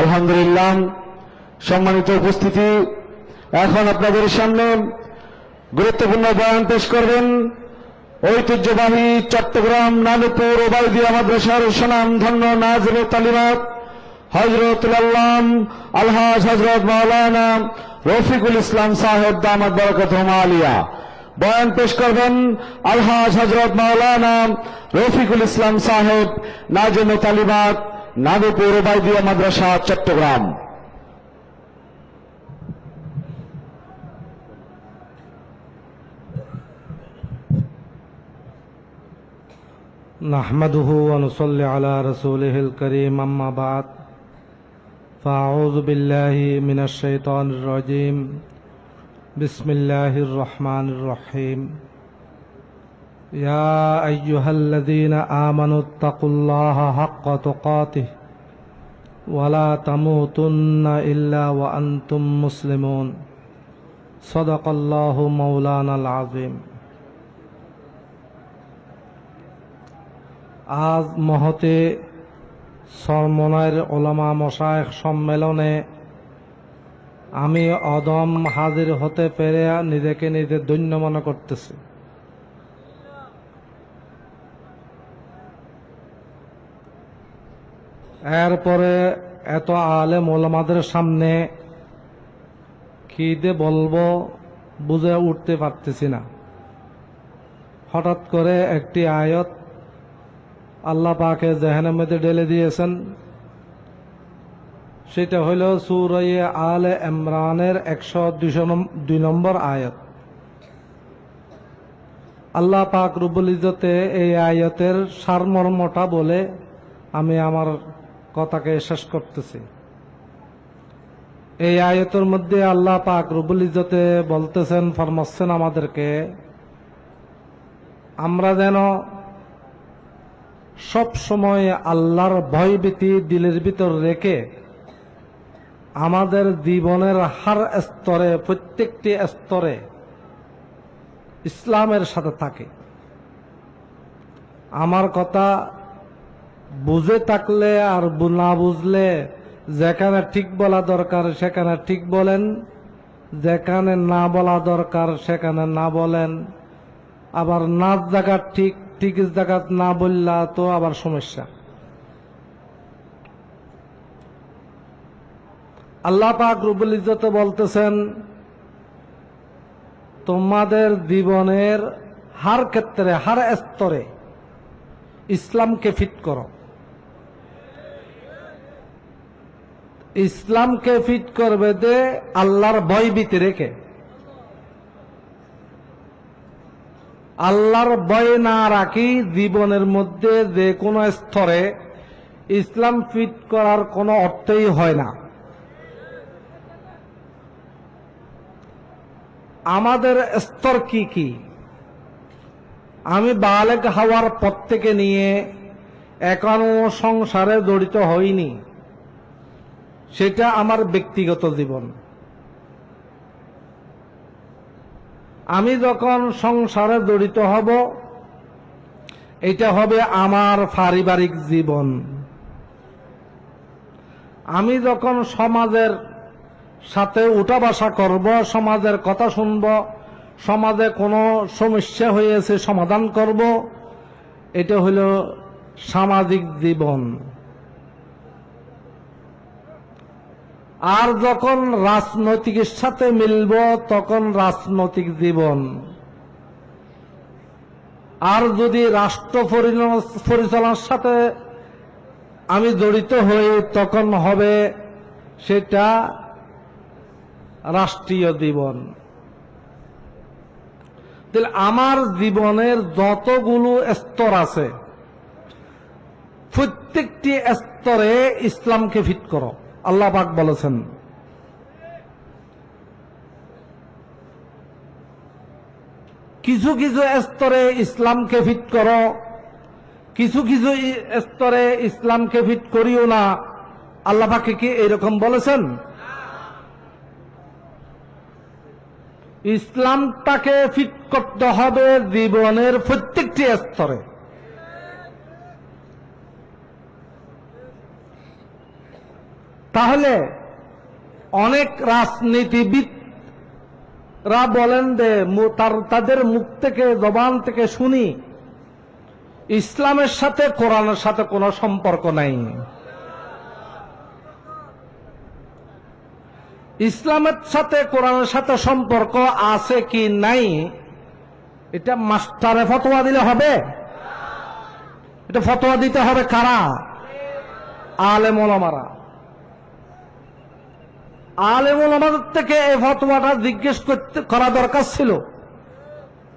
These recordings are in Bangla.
আলহামদুলিল্লাহ, সম্মানিত উপস্থিতি, এখন আপনাদের সামনে গুরুত্বপূর্ণ বয়ান পেশ করবেন ঐতিহ্যবাহী চট্টগ্রাম নানুপুর ওবায়দিয়া মাদ্রাসার সুনাম ধন্য নাজর তালিমাত হজরতুল্লাম আলহাজ হজরত মাওলানা রফিকুল ইসলাম সাহেব দামাত বরকত আলিয়া। বয়ান পেশ করবেন আলহাজ হজরত মাওলানা রফিকুল ইসলাম সাহেব নাজম তালিমাত নানুপুর ওবায়দিয়া মাদ্রাসা চট্টগ্রাম نحمده ونصلي على رسوله الكريم أما بعد فأعوذ بالله من الشيطان الرجيم بسم الله الرحمن الرحيم يا أيها الذين آمنوا اتقوا الله حق تقاته ولا تموتن إلا وأنتم مسلمون صدق الله مولانا العظيم আজ মহতে সরমনায়ের ওলামা মশায়েখ সম্মেলনে আমি অদম হাজির হতে পেরে নিজেকে নিজে ধন্য মনে করতেছি এরপরে এত আলে ওলামাদের সামনে দিয়ে বলব বুঝে উঠতে পারতেছি না। হঠাৎ করে একটি আয়ত আল্লাহ পাকে জেহানের মধ্যে ঢেলে দিয়েছেন। সেটা হইল সুরাইয়ে আলে ইমরানের একশো দুই নম্বর আয়ত। আল্লাহ পাক রুবুল ইজতে এই আয়তের সারমর্মটা বলে আমি আমার কথাকে শেষ করতেছি। এই আয়তের মধ্যে আল্লাহ পাক রুবুল ইজতে বলতেছেন ফরমাচ্ছেন আমাদেরকে, আমরা যেন সব সময় আল্লাহর ভয়ভীতি দিলের ভিতর রেখে আমাদের জীবনের হার স্তরে, প্রত্যেকটি স্তরে ইসলামের সাথে থাকে। আমার কথা বুঝে থাকলে আর না বুঝলে যেখানে ঠিক বলা দরকার সেখানে ঠিক বলেন। যেখানে না বলা দরকার সেখানে না বলেন। আবার নাচ জায়গা ঠিক ঠিক জায়গা না বললা তো আবার সমস্যা। আল্লাহ পাক রুবুল ইজ্জত বলতেছেন, তোমাদের জীবনের হার ক্ষেত্রে, হার স্তরে ইসলামকে ফিট করো। ইসলামকে ফিট করবে দে আল্লাহর ভয়ভীতি রেখে। আল্লাহর ভয় না রাখি জীবনের মধ্যে যে কোনো স্তরে ইসলাম ফিট করার কোনো অর্থই হয় না। আমাদের স্তর কি কি? আমি বালেক হওয়ার পর থেকে নিয়ে এখনও সংসারে জড়িত হইনি। সেটা আমার ব্যক্তিগত জীবন। আমি যখন সংসারে জড়িত হব, এটা হবে আমার পারিবারিক জীবন। আমি যখন সমাজের সাথে উঠা বসা করব, সমাজের কথা শুনব, সমাজে কোনো সমস্যা হয়েছে সমাধান করব, এটা হলো সামাজিক জীবন। আর যখন রাজনৈতিকের সাথে মিলব, তখন রাজনৈতিক জীবন। আর যদি রাষ্ট্র পরিচালনা- পরিচালনার সাথে আমি জড়িত হই, তখন হবে সেটা রাষ্ট্রীয় জীবন। তাহলে আমার জীবনের যতগুলো স্তর আছে, প্রত্যেকটি স্তরে ইসলামকে ফিট করো। আল্লাহ পাক বলেছেন, কিছু কিছু স্তরে ইসলামকে ফিট করো, কিছু কিছু স্তরে ইসলামকে ফিট করিও না। আল্লাহ পাকে কি এরকম বলেছেন? ইসলামটাকে ফিট করতে হবে জীবনের প্রত্যেকটি স্তরে। তাহলে অনেক রাজনীতিবিদরা বলেন যে তাদের মুখ থেকে, জবান থেকে শুনি, ইসলামের সাথে কোরআনের সাথে কোনো সম্পর্ক নাই। ইসলামের সাথে, কোরআনের সাথে সম্পর্ক আছে কি নাই, এটা মাস্টারে ফতোয়া দিলে হবে। এটা ফতোয়া দিতে হবে কারা? আলে আলেম ওলামারা আলেম ওলামাদের থেকে এই ফতোয়াটা জিজ্ঞেস করতে করা দরকার ছিল।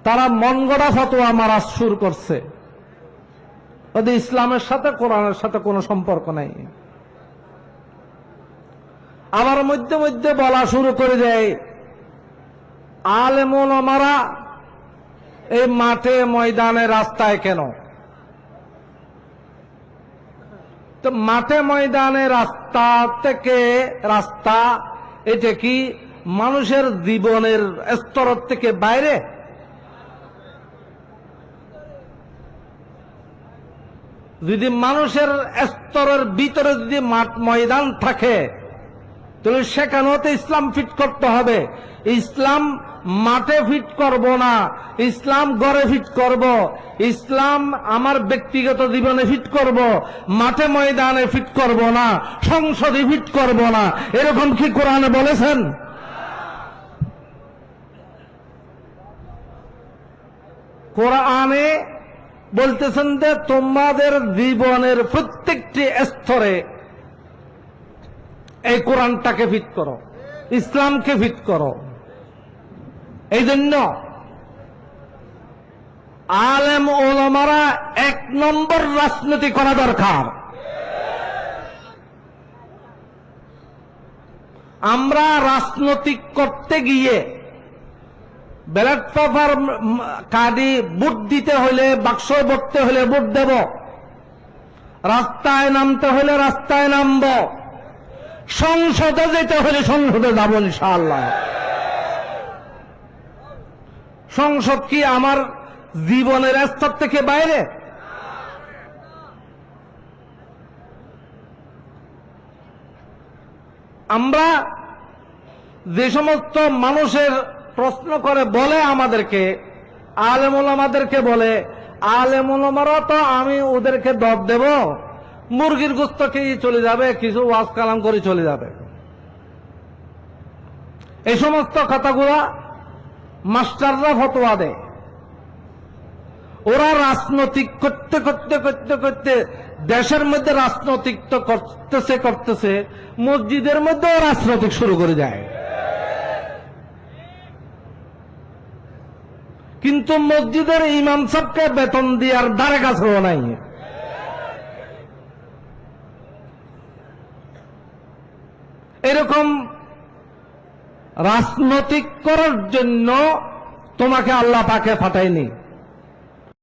তারা মন গড়া ফতোয়া মারা শুরু করছে। ওদের ইসলামের সাথে, কোরআনের সাথে কোনো সম্পর্ক নাই। আবার মধ্যে মধ্যে বলা শুরু করে দেয় আলেম আমারা এই মাঠে, ময়দানে রাস্তায় কেন? তো মাঠে, ময়দানে রাস্তা থেকে রাস্তা এটা কি মানুষের জীবনের স্তর থেকে বাইরে? যদি মানুষের স্তরের ভিতরে যদি মাঠ ময়দান থাকে তাহলে সেখানেও তো ইসলাম ফিট করতে হবে। ইসলাম মাঠে ফিট করব না। ইসলাম ঘরে ফিট করব। ইসলাম আমার ব্যক্তিগত জীবনে ফিট করব। মাঠে ময়দানে ফিট করব না। সংসদে ফিট করব না। এরকম কি কোরআনে বলেছেন? কোরআনে বলতেছেন যে, তোমাদের জীবনের প্রত্যেকটি স্তরে এই কোরআনটাকে ফিট করো, ইসলামকে ফিট করো। এই জন্য আলেম ওলামারা এক নম্বর রাজনীতি করা দরকার। আমরা রাজনৈতিক করতে গিয়ে ব্যালট পেপার কার্ডি ভোট দিতে হলে বাক্স ভরতে হলে ভোট দেব। রাস্তায় নামতে হলে রাস্তায় নামব। সংসদে যেতে হলে সংসদে যাব ইনশাআল্লাহ। সংসদ কি আমার জীবনের স্তর থেকে বাইরে? আমরা যে সমস্ত মানুষের প্রশ্ন করে বলে আমাদেরকে, আলেমুল আমাদেরকে বলে, আলেমুল আমারও তো আমি ওদেরকে দর দেব। মুরগির গোস্ত খেয়ে চলে যাবে, কিছু ওয়াজ কালাম করে চলে যাবে। এই সমস্ত কথাগুলা মাস্টাররা ফতোয়া দেয়। ওরা রাজনৈতিক করতে করতে করতে করতে দেশের মধ্যে রাজনৈতিক তো করতেছে করতেছে, মসজিদের মধ্যেও রাজনৈতিক শুরু করে যায় কিন্তু মসজিদের ইমাম সাহকে বেতন দেওয়ার ধারে কাছেও নাই। এরকম রাজনৈতিক করার জন্য তোমাকে আল্লাহ পাকে ফাটায়নি